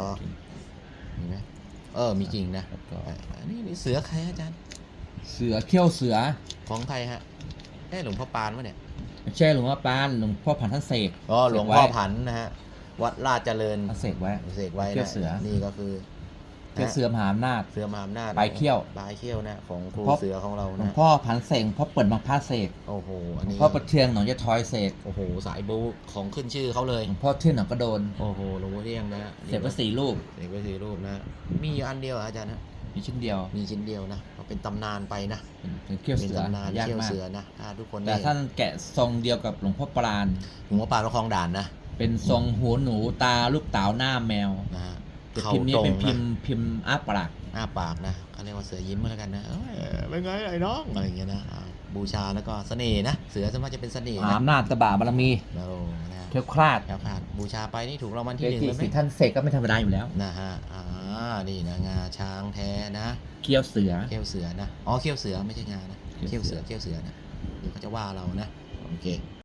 ก็มีไหมเออมีจริงนะแล้วก็อันนี้นี่เสือใครอาจารย์ เสือเขี้ยวเสือของใครฮะเอ้หลวงพ่อปานวะเนี่ยไม่ใช่หลวงพ่อปานหลวงพ่อพันท่านเสก ก็หลวงพ่อผันนะฮะ วัดราชเจริญท่านเสกไว้ เสกไว้เขี้ยนะวเสือ นี่ก็คือ เขี้ยวเสือมหาอำนาจ เสือมหาอำนาจปลายเขี้ยว ปลายเขี้ยวนะของครูหลวงพ่อเสือของเราหลวงนะพ่อพันเสกหลวงพ่อเปิดบางพระเสกโอ้โหอันหลวงนี้พ่อประเทืองหนองยะทอยเสกโอ้โหสายบูของขึ้นชื่อเขาเลย หลวงพ่อเทื่อนหนองกระโดน โอ้โหหลวงพ่อเที่ยงนะเสกไว้สี่รูปเสกไว้สี่รูปนะ มีอยู่อันเดียวเหรออาจารย์นะมีชิ้นเดียวมีชิ้นเดียวนะก็เป็นตำนานไปนะเป็นเป็นเขี้ยวเป็นเสือตำนานยากเขี้ยวมาก เสือนะถ้าทุกคนแต่ได้ท่านแกะทรงเดียวกับหลวงพ่อปราณ หลวงพ่อปานประคองด่านนะเป็นทรงหัวหนูตาลูกเต๋าหน้าแมว นะฮะ แต่เข่าพิมพ์นี้ตรงเป็นพินะมพ์พิมพ์อ้าปากอ้าปากนะเขาเรียกว่าเสือยิ้มก็แล้วกันนะเอ้ยเป็นไงไอ้น้องอะไรอย่างเงี้ยนะอ่าบูชาแล้วก็เสน่ห์นะเสือสมมติจะเป็นเสน่ห์มหานะอำนาจตะบะบารมีแล้วนะเที่ยวคลาดแถวขาดบูชาไปนี่ถูกรางวัลเกที่หนึ่งจิเลยไหมสิท่านเสกก็ไม่ธรรมดาอยู่แล้วนะฮะอ่านี่นะงาช้างแท้นะเขี้ยวเสือเขี้ยวเสือนะอ๋อเขี้ยวเสือไม่ใช่งานะเขี้เขี้ยยววเสืเสืออเขี้ยวเสือนะเดี๋ยวเขาจะว่าเรานะโอเค